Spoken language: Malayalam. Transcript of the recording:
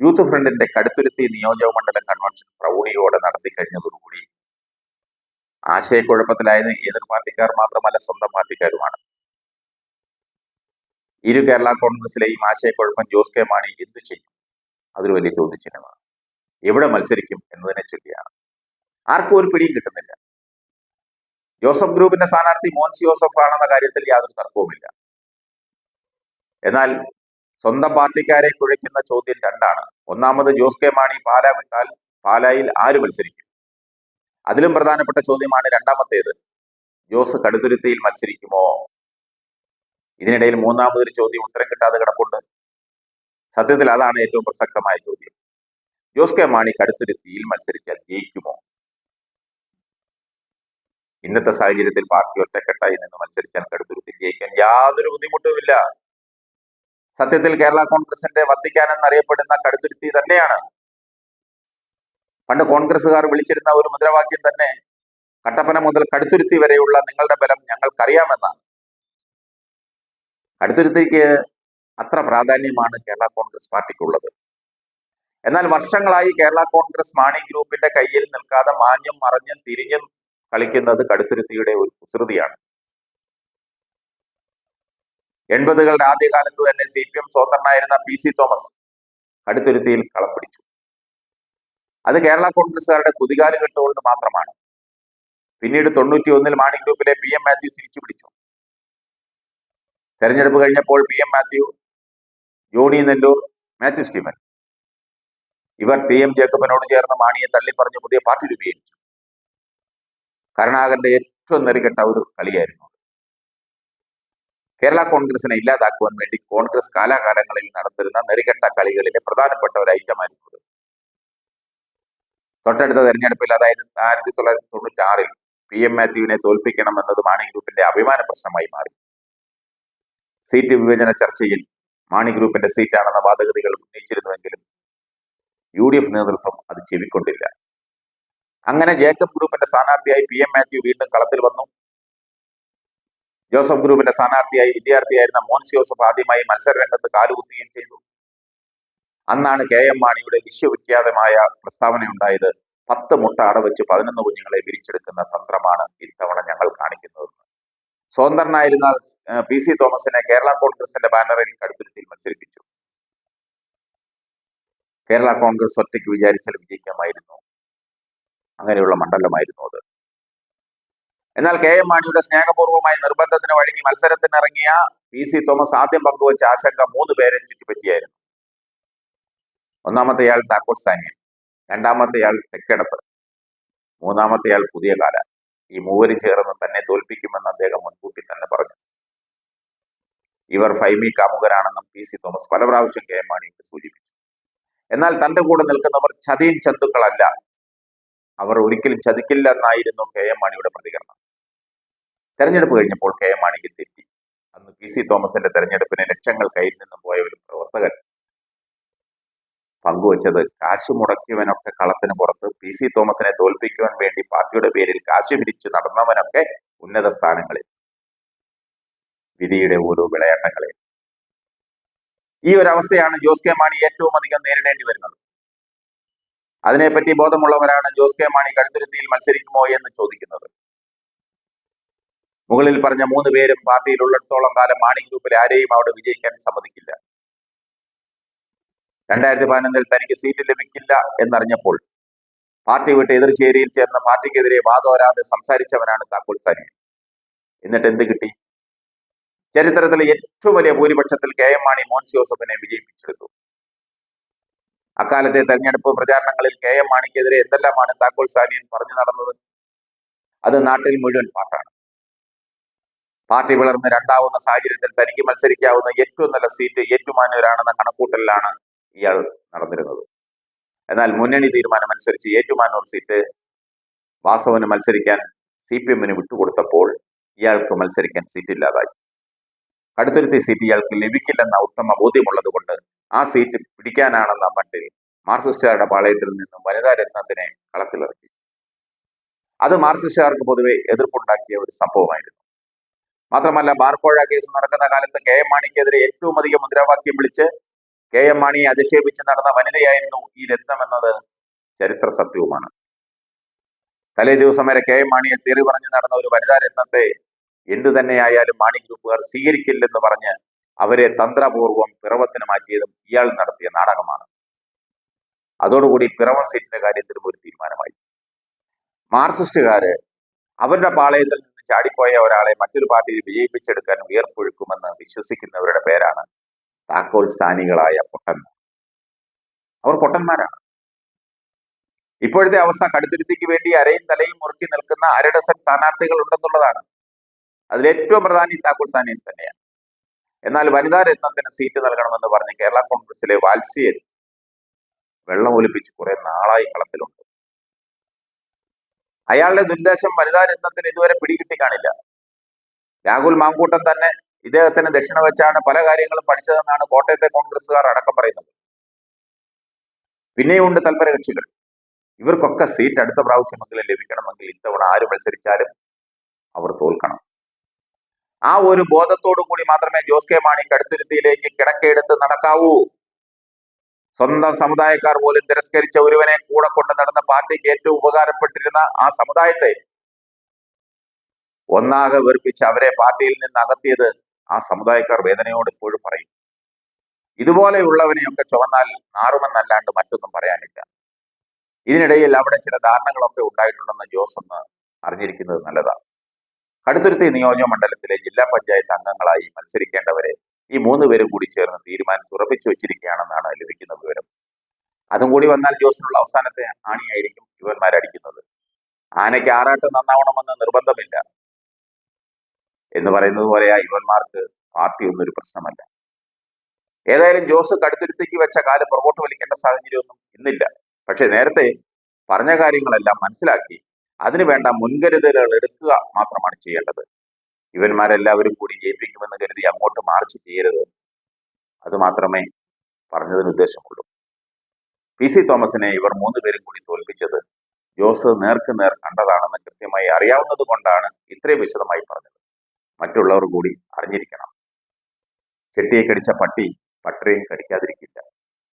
യൂത്ത് ഫ്രണ്ടിന്റെ കടുത്തുരുത്തി നിയോജക മണ്ഡലം കൺവെൻഷൻ പ്രൗഢിയോടെ നടത്തി കഴിഞ്ഞതോടുകൂടി ആശയക്കുഴപ്പത്തിലായത് എതിർ പാർട്ടിക്കാർ മാത്രമല്ല സ്വന്തം പാർട്ടിക്കാരുമാണ്. ഇരു കേരള കോൺഗ്രസിലെയും ആശയക്കുഴപ്പം ജോസ് കെ മാണി എന്തു ചെയ്യും? അതൊരു വലിയ ചോദ്യചിഹ്നമാണ്. എവിടെ മത്സരിക്കും എന്നതിനെ ചൊല്ലിയാണ്. ആർക്കും ഒരു പിടിയും കിട്ടുന്നില്ല. ജോസഫ് ഗ്രൂപ്പിന്റെ സ്ഥാനാർത്ഥി മോൻസി ജോസഫ് ആണെന്ന കാര്യത്തിൽ യാതൊരു തർക്കവുമില്ല. എന്നാൽ സ്വന്തം പാർട്ടിക്കാരെ കുഴയ്ക്കുന്ന ചോദ്യം രണ്ടാണ്. ഒന്നാമത് ജോസ് കെ മാണി പാല വിട്ടാൽ പാലായിൽ ആര് മത്സരിക്കും? അതിലും പ്രധാനപ്പെട്ട ചോദ്യമാണ് രണ്ടാമത്തേത്. ജോസ് കടുത്തുരുത്തിയിൽ മത്സരിക്കുമോ? ഇതിനിടയിൽ മൂന്നാമതൊരു ചോദ്യം ഉത്തരം കിട്ടാതെ കിടപ്പുണ്ട്. സത്യത്തിൽ അതാണ് ഏറ്റവും പ്രസക്തമായ ചോദ്യം. ജോസ് കെ മാണി കടുത്തുരുത്തിയിൽ മത്സരിച്ചാൽ ജയിക്കുമോ? ഇന്നത്തെ സാഹചര്യത്തിൽ പാർട്ടി ഒറ്റക്കെട്ടായി നിന്ന് മത്സരിച്ചാൽ കടുത്തുരുത്തിൽ ജയിക്കാൻ യാതൊരു ബുദ്ധിമുട്ടുമില്ല. സത്യത്തിൽ കേരള കോൺഗ്രസിന്റെ വത്തിക്കാൻ എന്നറിയപ്പെടുന്ന കടുത്തുരുത്തി തന്നെയാണ്. പണ്ട് കോൺഗ്രസ്സുകാർ വിളിച്ചിരുന്ന ഒരു മുദ്രാവാക്യം തന്നെ കട്ടപ്പന മുതൽ കടുത്തുരുത്തി വരെയുള്ള നിങ്ങളുടെ ബലം ഞങ്ങൾക്കറിയാമെന്നാണ്. കടുത്തുരുത്തിക്ക് അത്ര പ്രാധാന്യമാണ് കേരള കോൺഗ്രസ് പാർട്ടിക്കുള്ളത്. എന്നാൽ വർഷങ്ങളായി കേരള കോൺഗ്രസ് മാണി ഗ്രൂപ്പിന്റെ കയ്യിൽ നിൽക്കാതെ മാഞ്ഞും മറഞ്ഞും തിരിഞ്ഞും കളിക്കുന്നത് കടുത്തുരുത്തിയുടെ ഒരു കുസൃതിയാണ്. എൺപതുകളുടെ ആദ്യകാലത്ത് തന്നെ സി പി എം സ്വതന്ത്രനായിരുന്ന പി സി തോമസ് കടുത്തുരുത്തിയിൽ കളം പിടിച്ചു അത് കേരള കോൺഗ്രസുകാരുടെ കുതികാൽ കെട്ടുകൊണ്ട് മാത്രമാണ്. പിന്നീട് തൊണ്ണൂറ്റി ഒന്നിൽ മാണി ഗ്രൂപ്പിലെ പി എം മാത്യു തിരിച്ചു പിടിച്ചു തെരഞ്ഞെടുപ്പ് കഴിഞ്ഞപ്പോൾ P M Mathew Johnny Nellore Mathew Steven ഇവർ ടി എം ജേക്കബിനോട് ചേർന്ന് മാണിയെ തള്ളിപ്പറഞ്ഞ് പുതിയ പാർട്ടി രൂപീകരിച്ചു. കരുണാകരന്റെ ഏറ്റവും നെറികെട്ട ഒരു കളിയായിരുന്നു കേരള കോൺഗ്രസിനെ ഇല്ലാതാക്കുവാൻ വേണ്ടി കോൺഗ്രസ് കാലാകാലങ്ങളിൽ നടത്തിരുന്ന നെറികെട്ട കളികളിലെ പ്രധാനപ്പെട്ട ഒരു ഐറ്റമായിരുന്നു ഇത്. തൊട്ടടുത്ത തെരഞ്ഞെടുപ്പിൽ അതായത് ആയിരത്തി തൊള്ളായിരത്തി തൊണ്ണൂറ്റി ആറിൽ പി എം മാത്യുവിനെ തോൽപ്പിക്കണം എന്നത് മാണി ഗ്രൂപ്പിന്റെ അഭിമാന പ്രശ്നമായി മാറി. സീറ്റ് വിഭജന ചർച്ചയിൽ മാണി ഗ്രൂപ്പിന്റെ സീറ്റാണെന്ന വാദഗതികൾ ഉന്നയിച്ചിരുന്നുവെങ്കിലും യു ഡി എഫ് നേതൃത്വം അത് ചെവിക്കൊണ്ടില്ല. അങ്ങനെ ജേക്കബ് ഗ്രൂപ്പിന്റെ സ്ഥാനാർത്ഥിയായി പി എം മാത്യു വീണ്ടും കളത്തിൽ വന്നു. ജോസഫ് ഗ്രൂപ്പിന്റെ സ്ഥാനാർത്ഥിയായി വിദ്യാർത്ഥിയായിരുന്ന മോൻസ് ജോസഫ് ആദ്യമായി മത്സര രംഗത്ത് കാലുകുത്തുകയും ചെയ്തു. അന്നാണ് കെ എം മാണിയുടെ വിശ്വവിഖ്യാതമായ പ്രസ്താവന ഉണ്ടായത് പത്ത് മുട്ട അടവെച്ച് പതിനൊന്ന് കുഞ്ഞുങ്ങളെ വിരിച്ചെടുക്കുന്ന തന്ത്രമാണ് ഇത്തവണ ഞങ്ങൾ കാണിക്കുന്നത്. സ്വതന്ത്രനായിരുന്ന പി സി തോമസിനെ കേരള കോൺഗ്രസിന്റെ ബാനറിൽ കടുത്തുരുത്തിയിൽ മത്സരിപ്പിച്ചു. കേരള കോൺഗ്രസ് ഒറ്റയ്ക്ക് വിചാരിച്ചാൽ വിജയിക്കാമായിരുന്നു. അങ്ങനെയുള്ള മണ്ഡലമായിരുന്നു എന്നാൽ കെ എം മാണിയുടെ സ്നേഹപൂർവമായ നിർബന്ധത്തിന് വഴങ്ങി മത്സരത്തിനിറങ്ങിയ പി സി തോമസ് ആദ്യം പങ്കുവച്ച ആശങ്ക മൂന്ന് പേരെ ചുറ്റിപ്പറ്റിയായിരുന്നു. ഒന്നാമത്തെയാൾ സാനിയ സാനിയൻ രണ്ടാമത്തെയാൾ തെക്കടത്ത് മൂന്നാമത്തെയാൾ പുതിയ കാല. ഈ മൂവരും ചേർന്ന് തന്നെ തോൽപ്പിക്കുമെന്ന് അദ്ദേഹം മുൻകൂട്ടി തന്നെ പറഞ്ഞു. ഇവർ ഫൈമി കാമുകരാണെന്നും പി സി തോമസ് പല പ്രാവശ്യം കെ എം മാണിയോട് സൂചിപ്പിച്ചു. എന്നാൽ തന്റെ കൂടെ നിൽക്കുന്നവർ ചതിയും ചന്തുക്കളല്ല. അവർ ഒരിക്കലും ചതിക്കില്ല എന്നായിരുന്നു കെ എം മാണിയുടെ പ്രതികരണം. തെരഞ്ഞെടുപ്പ് കഴിഞ്ഞപ്പോൾ കെ എം മാണിക്ക് തെറ്റി. അന്ന് പി സി തോമസിന്റെ തെരഞ്ഞെടുപ്പിന് ലക്ഷങ്ങൾ കയ്യിൽ നിന്നും പോയ ഒരു പ്രവർത്തകൻ പങ്കുവച്ചത് കാശ് മുടക്കിയവനൊക്കെ കളത്തിന് പുറത്ത് പി സി തോമസിനെ തോൽപ്പിക്കുവാൻ വേണ്ടി പാർട്ടിയുടെ പേരിൽ കാശ് പിരിച്ച് നടന്നവനൊക്കെ ഉന്നത സ്ഥാനങ്ങളിൽ. വിധിയുടെ ഓരോ വിളയാട്ടങ്ങളെ. ഈ ഒരു അവസ്ഥയാണ് ജോസ് കെ മാണി ഏറ്റവും അധികം നേരിടേണ്ടി വരുന്നത്. അതിനെപ്പറ്റി ബോധമുള്ളവരാണ് ജോസ് കെ മാണി കടുത്തുരുത്തിയിൽ മത്സരിക്കുമോ എന്ന് ചോദിക്കുന്നത്. മുകളിൽ പറഞ്ഞ മൂന്ന് പേരും പാർട്ടിയിൽ ഉള്ളിടത്തോളം കാലം മാണി ഗ്രൂപ്പിൽ ആരെയും അവിടെ വിജയിക്കാൻ സമ്മതിക്കില്ല. രണ്ടായിരത്തി പതിനൊന്നിൽ തനിക്ക് സീറ്റ് ലഭിക്കില്ല എന്നറിഞ്ഞപ്പോൾ പാർട്ടി വിട്ട് എതിർചേരിയിൽ ചേർന്ന പാർട്ടിക്കെതിരെ വാദോരാതെ സംസാരിച്ചവനാണ് താക്കോൽ സാനി എന്നിട്ട് എന്ത് കിട്ടി? ചരിത്രത്തിലെ ഏറ്റവും വലിയ ഭൂരിപക്ഷത്തിൽ കെ എം മാണി മോൻസ് ജോസഫിനെ വിജയിപ്പിച്ചെടുത്തു അക്കാലത്തെ തെരഞ്ഞെടുപ്പ് പ്രചാരണങ്ങളിൽ കെ എം മാണിക്കെതിരെ എന്തെല്ലാമാണ് താക്കോൽ സാനിയൻ പറഞ്ഞു നടന്നത്? അത് നാട്ടിൽ മുഴുവൻ പാട്ടാണ്. പാർട്ടി വിളർന്ന് രണ്ടാവുന്ന സാഹചര്യത്തിൽ തനിക്ക് മത്സരിക്കാവുന്ന ഏറ്റവും നല്ല സീറ്റ് ഏറ്റുമാനൂരാണെന്ന കണക്കൂട്ടലിലാണ് ഇയാൾ നടന്നിരുന്നത്. എന്നാൽ മുന്നണി തീരുമാനമനുസരിച്ച് ഏറ്റുമാനൂർ സീറ്റ് വാസവന് മത്സരിക്കാൻ സി പി എമ്മിന് വിട്ടുകൊടുത്തപ്പോൾ ഇയാൾക്ക് മത്സരിക്കാൻ സീറ്റ് ഇല്ലാതായി. കടുത്തുരുത്തി സീറ്റ് ഇയാൾക്ക് ലഭിക്കില്ലെന്ന ഉത്തമ ബോധ്യമുള്ളത് കൊണ്ട് ആ സീറ്റ് പിടിക്കാനാണെന്ന മട്ടിൽ മാർക്സിസ്റ്റുകാരുടെ പാളയത്തിൽ നിന്നും വനിതാ രത്നത്തിനെ കളത്തിലിറക്കി. അത് മാർക്സിസ്റ്റുകാർക്ക് പൊതുവെ എതിർപ്പുണ്ടാക്കിയ ഒരു സംഭവമായിരുന്നു. മാത്രമല്ല ബാർക്കോഴ കേസ് നടക്കുന്ന കാലത്ത് കെ എം മാണിക്കെതിരെ ഏറ്റവും അധികം മുദ്രാവാക്യം വിളിച്ച് കെ എം മാണിയെ അധിക്ഷേപിച്ച് നടന്ന വനിതയായിരുന്നു ഈ രത്നം എന്നത് ചരിത്ര സത്യവുമാണ്. തലേ ദിവസം വരെ കെ എം മാണിയെ തെറി പറഞ്ഞ് നടന്ന ഒരു വനിതാ രത്നത്തെ എന്തു തന്നെയായാലും മാണി ഗ്രൂപ്പുകാർ സ്വീകരിക്കില്ലെന്ന് പറഞ്ഞ് അവരെ തന്ത്രപൂർവം പിറവത്തിന് മാറ്റിയതും ഇയാൾ നടത്തിയ നാടകമാണ്. അതോടുകൂടി പിറവം സീറ്റിന്റെ കാര്യത്തിലും ഒരു തീരുമാനമായി. മാർക്സിസ്റ്റുകാര് അവരുടെ പാളയത്തിൽ നിന്ന് ചാടിപ്പോയ ഒരാളെ മറ്റൊരു പാർട്ടിയിൽ വിജയിപ്പിച്ചെടുക്കാൻ ഉയർപ്പൊഴുക്കുമെന്ന് വിശ്വസിക്കുന്നവരുടെ പേരാണ് താക്കോൽ സ്ഥാനികളായ പൊട്ടന്മാർ. അവർ പൊട്ടന്മാരാണ്. ഇപ്പോഴത്തെ അവസ്ഥ കടുത്തുരുത്തിക്ക് വേണ്ടി അരയും തലയും മുറുക്കി നിൽക്കുന്ന അരഡസൻ സ്ഥാനാർത്ഥികൾ ഉണ്ടെന്നുള്ളതാണ്. അതിലേറ്റവും പ്രധാനി താക്കോൽ സ്ഥാനിയൻ തന്നെയാണ്. എന്നാൽ വനിതാ രത്നത്തിന് സീറ്റ് നൽകണമെന്ന് പറഞ്ഞ് കേരള കോൺഗ്രസിലെ വാത്സ്യൻ വെള്ളം ഒലിപ്പിച്ച് കുറെ നാളായി കളത്തിലുണ്ട്. അയാളുടെ ദുരുദ്ദേശം വനിതാ രത്നത്തിന് ഇതുവരെ പിടികിട്ടി കാണില്ല. രാഹുൽ മാങ്കൂട്ടം തന്നെ ഇദ്ദേഹത്തിന് ദക്ഷിണ വെച്ചാണ് പല കാര്യങ്ങളും പഠിച്ചതെന്നാണ് കോട്ടയത്തെ കോൺഗ്രസ്സുകാർ അടക്കം പറയുന്നത്. പിന്നെയുണ്ട് തൽപര കക്ഷികൾ ഇവർക്കൊക്കെ സീറ്റ് അടുത്ത പ്രാവശ്യമെങ്കിലും ലഭിക്കണമെങ്കിൽ ഇത്തവണ ആര് മത്സരിച്ചാലും അവർ തോൽക്കണം. ആ ഒരു ബോധത്തോടു കൂടി മാത്രമേ ജോസ് കെ മാണി കടുത്തുരുത്തിയിലേക്ക് കിടക്കെടുത്ത് നടക്കാവൂ. സ്വന്തം സമുദായക്കാർ പോലും തിരസ്കരിച്ച ഒരുവനെ കൂടെ കൊണ്ട് നടന്ന പാർട്ടിക്ക് ഏറ്റവും ഉപകാരപ്പെട്ടിരുന്ന ആ സമുദായത്തെ ഒന്നാകെ വെറുപ്പിച്ച് അവരെ പാർട്ടിയിൽ നിന്ന് അകത്തിയത് ആ സമുദായക്കാർ വേദനയോട് ഇപ്പോഴും പറയും. ഇതുപോലെയുള്ളവനെയൊക്കെ ചുവന്നാൽ നാറുമെന്നല്ലാണ്ട് മറ്റൊന്നും പറയാനില്ല. ഇതിനിടയിൽ അവിടെ ചില ധാരണകളൊക്കെ ഉണ്ടായിട്ടുണ്ടെന്ന് ജോസ് ഒന്ന് അറിഞ്ഞിരിക്കുന്നത് നല്ലതാണ്. കടുത്തുരുത്തി നിയോജക മണ്ഡലത്തിലെ ജില്ലാ പഞ്ചായത്ത് അംഗങ്ങളായി മത്സരിക്കേണ്ടവരെ ഈ മൂന്ന് പേരും കൂടി ചേർന്ന് തീരുമാനം ഉറപ്പിച്ചു വെച്ചിരിക്കുകയാണെന്നാണ് ലഭിക്കുന്ന വിവരം. അതും കൂടി വന്നാൽ ജോസിനുള്ള അവസാനത്തെ ആണിയായിരിക്കും ഇവന്മാരടിക്കുന്നത് ആനയ്ക്ക് ആറാട്ട് നന്നാവണമെന്ന് നിർബന്ധമില്ല. എന്ന് പറയുന്നത് പോലെ ആ യുവന്മാർക്ക് പാർട്ടി ഒന്നും ഒരു പ്രശ്നമല്ല. ഏതായാലും ജോസ് കടുത്തുരുത്തേക്ക് വെച്ച കാൽ പുറകോട്ട് വലിക്കേണ്ട സാഹചര്യമൊന്നും ഇന്നില്ല. പക്ഷെ നേരത്തെ പറഞ്ഞ കാര്യങ്ങളെല്ലാം മനസ്സിലാക്കി അതിനുവേണ്ട മുൻകരുതലുകൾ എടുക്കുക മാത്രമാണ് ചെയ്യേണ്ടത്. ഇവന്മാരെല്ലാവരും കൂടി ജയിപ്പിക്കുമെന്ന് കരുതി അങ്ങോട്ട് മാർച്ച് ചെയ്യരുത്. അത് മാത്രമേ പറഞ്ഞതിന് ഉദ്ദേശമുള്ളൂ. പി സി തോമസിനെ ഇവർ മൂന്ന് പേരും കൂടി തോൽപ്പിച്ചത് ജോസ് നേർക്ക് നേർ കണ്ടതാണെന്ന് കൃത്യമായി അറിയാവുന്നത് കൊണ്ടാണ് ഇത്രയും വിശദമായി പറഞ്ഞത്. മറ്റുള്ളവർ കൂടി അറിഞ്ഞിരിക്കണം. ചെട്ടിയെ കടിച്ച പട്ടി പട്ടരെയും കടിക്കാതിരിക്കില്ല.